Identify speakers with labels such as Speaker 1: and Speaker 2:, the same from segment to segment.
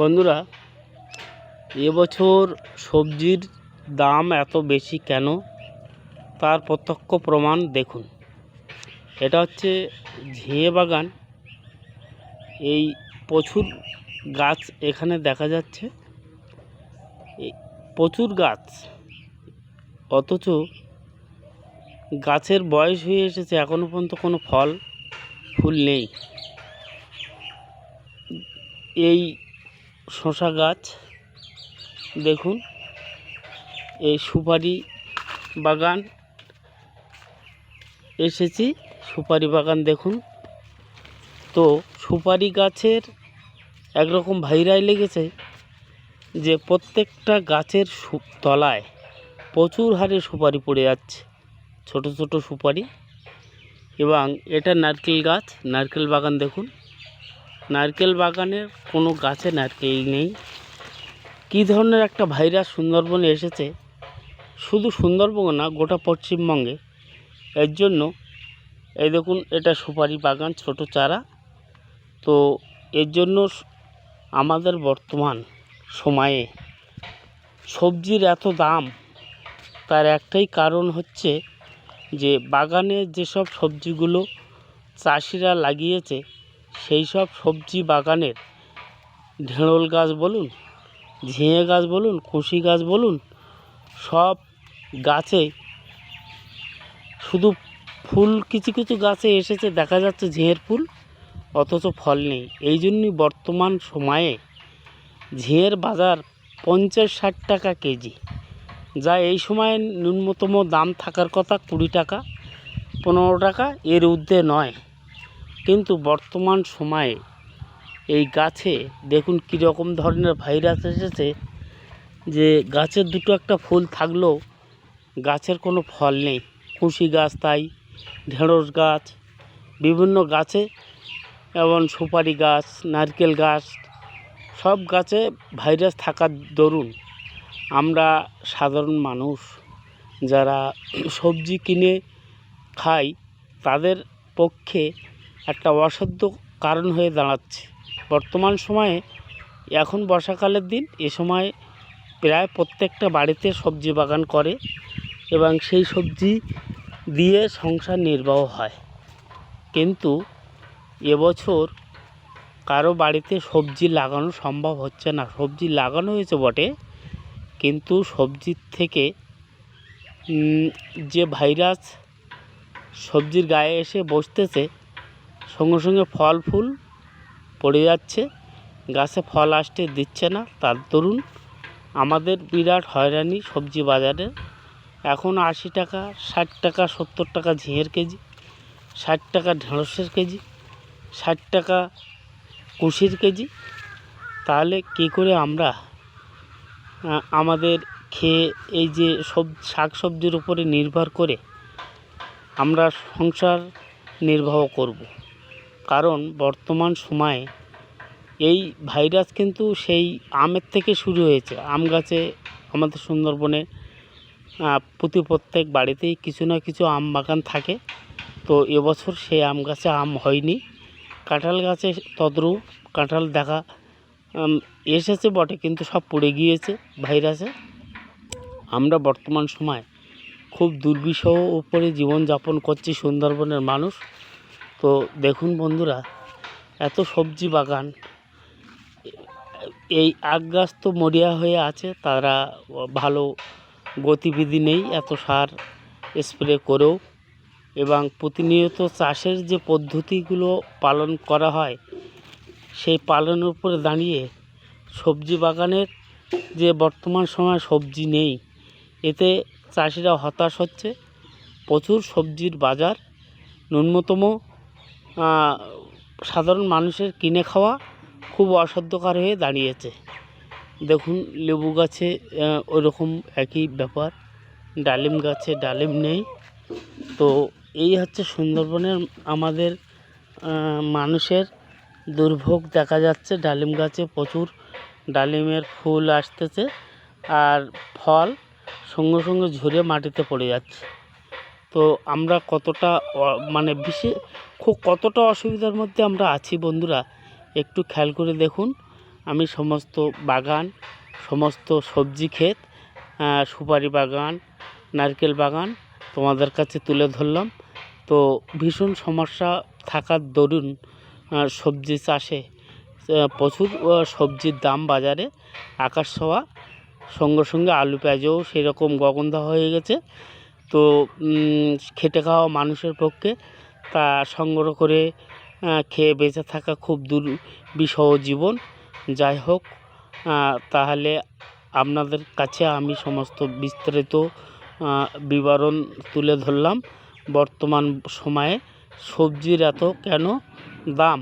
Speaker 1: বন্ধুরা, এবছর সবজির দাম এত বেশি কেন? তার প্রত্যক্ষ প্রমাণ দেখুন। এটা হচ্ছে ঝিঙে বাগান। এই প্রচুর গাছ এখানে দেখা যাচ্ছে। প্রচুর গাছ। অথচ গাছের বয়স হয়ে এসেছে এখনও পর্যন্ত কোনো ফল, ফুল নেই। এই শশা গাছ। দেখুন, এই সুপারি বাগান। এসেছি, সুপারি বাগান দেখুন। তো সুপারি গাছের একরকম ভাইরাই লেগেছে যে প্রত্যেকটা গাছের তলায় প্রচুর হারে সুপারি পড়ে যাচ্ছে। ছোট ছোট সুপারি। এবং এটা নারকেল গাছ, নারকেল বাগান দেখুন। নারকেল বাগানের কোনো গাছে নারকেল নেই। কী ধরনের একটা ভাইরাস সুন্দরবনে এসেছে? শুধু সুন্দরবন না, গোটা পশ্চিমবঙ্গে। এর জন্য, এই দেখুন, এটা সুপারি বাগান, ছোট চারা। তো এর জন্য আমাদের বর্তমান সময়ে সবজির এত দাম, তার একটাই কারণ হচ্ছে যে বাগানে যেসব সবজিগুলো চাষিরা লাগিয়েছে সেই সব সবজি বাগানের ঢেঁড়ল গাছ বলুন, ঝিঙে গাছ বলুন, কুশি গাছ বলুন, সব গাছে শুধু ফুল, কিছু কিছু গাছে এসেছে, দেখা যাচ্ছে ঝিঙের ফুল, অথচ ফল নেই। এই জন্যই বর্তমান সময়ে ঝিঙের বাজার পঞ্চাশ ষাট টাকা কেজি। যা এই সময়ে ন্যূনতম দাম থাকার কথা কুড়ি টাকা, পনেরো টাকা, এর ঊর্ধ্বে নয়। কিন্তু বর্তমান সময়ে এই গাছে দেখুন কীরকম ধরনের ভাইরাস এসেছে যে গাছের দুটো একটা ফুল থাকলেও গাছের কোনো ফল নেই। কুশি গাছ তাই, ঢেঁড়স গাছ, বিভিন্ন গাছে এবং সুপারি গাছ, নারকেল গাছ, সব গাছে ভাইরাস থাকার দরুন আমরা সাধারণ মানুষ যারা সবজি কিনে খাই তাদের পক্ষে একটা অসাধ্য কারণ হয়ে দাঁড়াচ্ছে। বর্তমান সময়ে, এখন বর্ষাকালের দিন, এ সময় প্রায় প্রত্যেকটা বাড়িতে সবজি বাগান করে এবং সেই সবজি দিয়ে সংসার নির্বাহ হয়। কিন্তু এবছর কারও বাড়িতে সবজি লাগানো সম্ভব হচ্ছে না। সবজি লাগানো হয়েছে বটে, কিন্তু সবজির থেকে যে ভাইরাস সবজির গায়ে এসে বসতেছে সঙ্গে সঙ্গে ফল ফুল পড়ে যাচ্ছে। গাছে ফল আসতে দিচ্ছে না। তার দরুন আমাদের বিরাট হয়রানি সবজি বাজারে। এখন আশি টাকা, ষাট টাকা, সত্তর টাকা ঝিঙের কেজি, ষাট টাকা ঢেঁড়সের কেজি, ষাট টাকা কুশির কেজি। তাহলে কী করে আমরা আমাদের খেয়ে এই যে সব শাক সবজির উপরে নির্ভর করে আমরা সংসার নির্বাহ করব? কারণ বর্তমান সময়ে এই ভাইরাস কিন্তু সেই আমের থেকে শুরু হয়েছে। আম গাছে আমাদের সুন্দরবনে প্রতি প্রত্যেক বাড়িতেই কিছু না কিছু আম বাগান থাকে। তো এবছর সেই আম গাছে আম হয়নি। কাঁঠাল গাছে তদ্রূপ কাঁঠাল দেখা এসেছে বটে, কিন্তু সব পড়ে গিয়েছে ভাইরাসে। আমরা বর্তমান সময় খুব দুর্বিষহ উপরে জীবনযাপন করছি সুন্দরবনের মানুষ। তো দেখুন বন্ধুরা, এত সবজি বাগান। এই আখ গাছ তো মরিয়া হয়ে আছে, তারা ভালো গতিবিধি নেই এত সার স্প্রে করেও। এবং প্রতিনিয়ত চাষের যে পদ্ধতিগুলো পালন করা হয়, সেই পালনের উপরে দাঁড়িয়ে সবজি বাগানের যে বর্তমান সময় সবজি নেই, এতে চাষিরা হতাশ হচ্ছে। প্রচুর সবজির বাজার, ন্যূনতম সাধারণ মানুষের কিনে খাওয়া খুব অসাধ্যকর হয়ে দাঁড়িয়েছে। দেখুন, লেবু গাছে ওরকম একই ব্যাপার। ডালিম গাছে ডালিম নেই। তো এই হচ্ছে সুন্দরবনের আমাদের মানুষের দুর্ভোগ দেখা যাচ্ছে। ডালিম গাছে প্রচুর ডালিমের ফুল আসতেছে আর ফল সঙ্গে সঙ্গে ঝরে মাটিতে পড়ে যাচ্ছে। তো আমরা কতটা মানে বিশেষ খুব কতটা অসুবিধার মধ্যে আমরা আছি বন্ধুরা, একটু খেয়াল করে দেখুন। আমি সমস্ত বাগান, সমস্ত সবজি ক্ষেত সুপারি বাগান, নারকেল বাগান তোমাদের কাছে তুলে ধরলাম। তো ভীষণ সমস্যা থাকার দরুন সবজি চাষে প্রচুর সবজির দাম বাজারে, আকাশ ছোঁয়া, সঙ্গে সঙ্গে আলু পেঁয়াজও সেরকম গগনদা হয়ে গেছে। তো খেটে খাওয়া মানুষের পক্ষে তা সংগ্রহ করে খেয়ে বেঁচে থাকা খুব দুর্বিষহ জীবন। যাই হোক তাহলে আপনাদের কাছে আমি সমস্ত বিস্তারিত বিবরণ তুলে ধরলাম। বর্তমান সময়ে সবজির এত কেন দাম?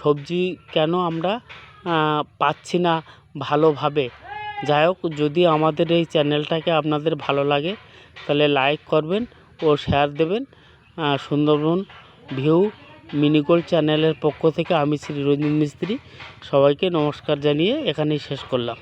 Speaker 1: সবজি কেন আমরা পাচ্ছি না ভালোভাবে? যাই হোক, যদি আমাদের এই চ্যানেলটাকে আপনাদের ভালো লাগে তাহলে লাইক করবেন ও শেয়ার দেবেন। সুন্দরবন ভিউ মিনিকোল চ্যানেলের পক্ষ থেকে আমি শ্রী রঞ্জিত মিস্ত্রি। সবাইকে নমস্কার জানিয়ে এখানেই শেষ করলাম।